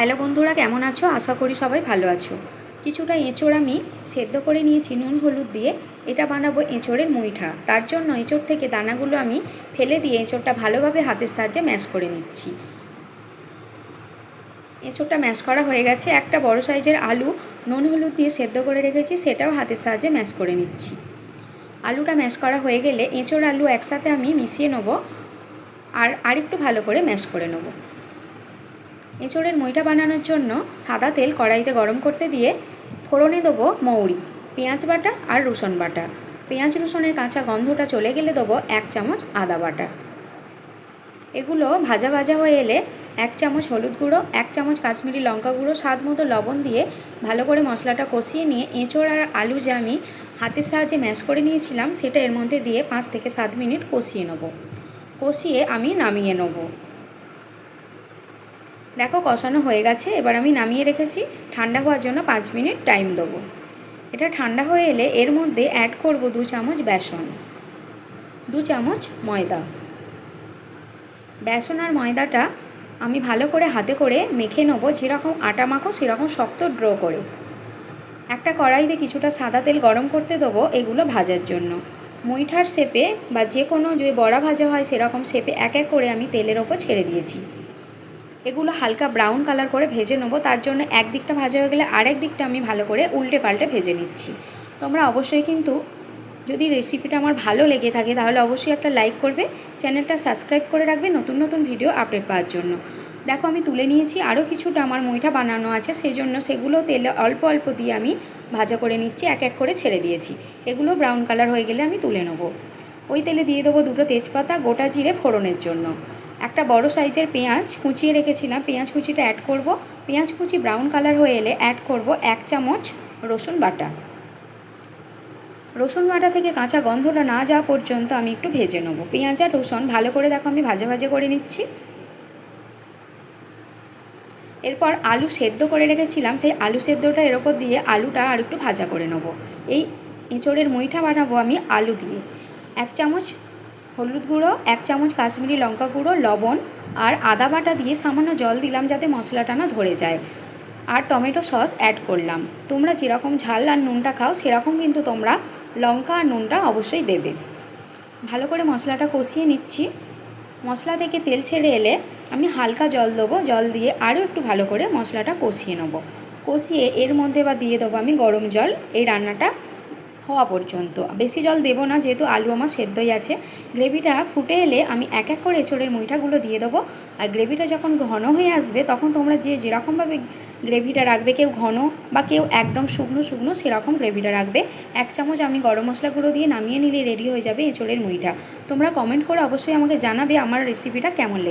Hello বন্ধুরা, কেমন আছো? আশা করি সবাই ভালো আছো। কিছুটা এঁচোড় আমি সেদ্ধ করে নিয়েছি নুন, হলুদ দিয়ে। এটা বানাবো এঁচোড়ের মুইঠা। তার জন্য এঁচোড় থেকে দানাগুলো আমি ফেলে দিয়ে এঁচোড়টা ভালোভাবে হাতের সাহায্যে ম্যাশ করে নিচ্ছি। এঁচোড়টা ম্যাশ করা হয়ে গেছে। একটা বড় সাইজের আলু, নুন, হলুদ দিয়ে সেদ্ধ করে রেখেছি, সেটাও হাতের সাহায্যে ম্যাশ করে নিচ্ছি। আলুটা ম্যাশ করা হয়ে গেলে এঁচোড়, আলু একসাথে আমি মিশিয়ে নেব আর আরেকটু ভালো করে ম্যাশ করে নেব। এঁচোড়ের মইটা বানানোর জন্য সাদা তেল কড়াইতে গরম করতে দিয়ে ফোড়নে দেবো মৌরি, পেঁয়াজ বাটা আর রসুন বাটা। পেঁয়াজ রসুনের কাঁচা গন্ধটা চলে গেলে দেবো এক চামচ আদা বাটা। এগুলো ভাজা ভাজা হয়ে এলে এক চামচ হলুদ গুঁড়ো, এক চামচ কাশ্মীরি লঙ্কা গুঁড়ো, স্বাদ মতো লবণ দিয়ে ভালো করে মশলাটা কষিয়ে নিয়ে এঁচোড় আর আলু যে আমি হাতের সাহায্যে ম্যাশ করে নিয়েছিলাম, সেটা এর মধ্যে দিয়ে পাঁচ থেকে সাত মিনিট কষিয়ে নেব। কষিয়ে আমি নামিয়ে নেব। দেখো কষানো হয়ে গেছে, এবার আমি নামিয়ে রেখেছি। ঠান্ডা হওয়ার জন্য পাঁচ মিনিট টাইম দেবো। এটা ঠান্ডা হয়ে এলে এর মধ্যে অ্যাড করব দু চামচ বেসন। দু চামচ ময়দা। বেসন আর ময়দাটা আমি ভালো করে হাতে করে মেখে নেব, যেরকম আটা মাখো সেরকম শক্ত ড্র করে। একটা কড়াইতে কিছুটা সাদা তেল গরম করতে দেবো এগুলো ভাজার জন্য। মুইঠার শেপে বা যে কোনো যে বড়া ভাজা হয় সেরকম শেপে এক এক করে আমি তেলের ওপর ছেড়ে দিয়েছি। এগুলো হালকা ব্রাউন কালার করে ভেজে নেব। তার জন্য একদিকটা ভাজা হয়ে গেলে আরেক দিকটা আমি ভালো করে উল্টে পাল্টে ভেজে নিচ্ছি। তোমরা অবশ্যই কিন্তু যদি রেসিপিটা আমার ভালো লেগে থাকে, তাহলে অবশ্যই একটা লাইক করবে। চ্যানেলটা সাবস্ক্রাইব করে রাখবে নতুন নতুন ভিডিও আপডেট পাওয়ার জন্য। দেখো, আমি তুলে নিয়েছি আরও কিছুটা আমার মইটা বানানো আছে সেই জন্য সেগুলো তেলে অল্প অল্প দিয়ে আমি ভাজা করে নিচ্ছি, এক এক করে ছেড়ে দিয়েছি। এগুলো ব্রাউন কালার হয়ে গেলে আমি তুলে নেব। ওই তেলে দিয়ে দেবো দুটো তেজপাতা, গোটা জিরে ফোড়নের জন্য। একটা বড় সাইজের পেঁয়াজ কুচিয়ে রেখেছিলাম। পেঁয়াজ কুচিটা অ্যাড করব। পেঁয়াজ কুচি ব্রাউন কালার হয়ে এলে অ্যাড করব এক চামচ রসুন বাটা। রসুন বাটা থেকে কাঁচা গন্ধটা না যাওয়া পর্যন্ত আমি একটু ভেজে নেব। পেঁয়াজ আর রসুন ভালো করে দেখো আমি ভাজা ভাজা করে নিচ্ছি। এরপর আলু সেদ্ধ করে রেখেছিলাম। সেই আলু সেদ্ধটা এর ওপর দিয়ে আলুটা আর একটু ভাজা করে নেব। এই এঁচড়ের মুইটা বানাবো আমি আলু দিয়ে। এক চামচ হলুদ গুঁড়ো, এক চামচ কাশ্মীরি লঙ্কা গুঁড়ো, লবণ আর আদা বাটা দিয়ে সামান্য জল দিলাম যাতে মশলাটা না ধরে যায়। আর টমেটো সস অ্যাড করলাম। তোমরা যেরকম ঝাল আর নুনটা খাও, সেরকম কিন্তু তোমরা লঙ্কা আর নুনটা অবশ্যই দেবে। ভালো করে মশলাটা কষিয়ে নিচ্ছি। মশলা থেকে তেল ছেড়ে এলে আমি হালকা জল দেবো। জল দিয়ে আরও একটু ভালো করে মশলাটা কষিয়ে নেব। কষিয়ে এর মধ্যে বা দিয়ে দেবো আমি গরম জল। এই রান্নাটা হওয়া পর্যন্ত। বেশি জল দেবো না, যেহেতু আলু আমার সেদ্ধই আছে। গ্রেভিটা ফুটে এলে আমি এক এক করে এঁচড়ের মুইঠাগুলো দিয়ে দেবো। আর গ্রেভিটা যখন ঘন হয়ে আসবে, তখন তোমরা যে যেরকমভাবে গ্রেভিটা রাখবে, কেউ ঘন বা কেউ একদম শুকনো শুকনো সেরকম গ্রেভিটা রাখবে। এক চামচ আমি গরম মশলা গুঁড়ো দিয়ে নামিয়ে নিলে রেডি হয়ে যাবে এঁচড়ের মুইঠা তোমরা কমেন্ট করে অবশ্যই আমাকে জানাবে আমার রেসিপিটা কেমন লেগে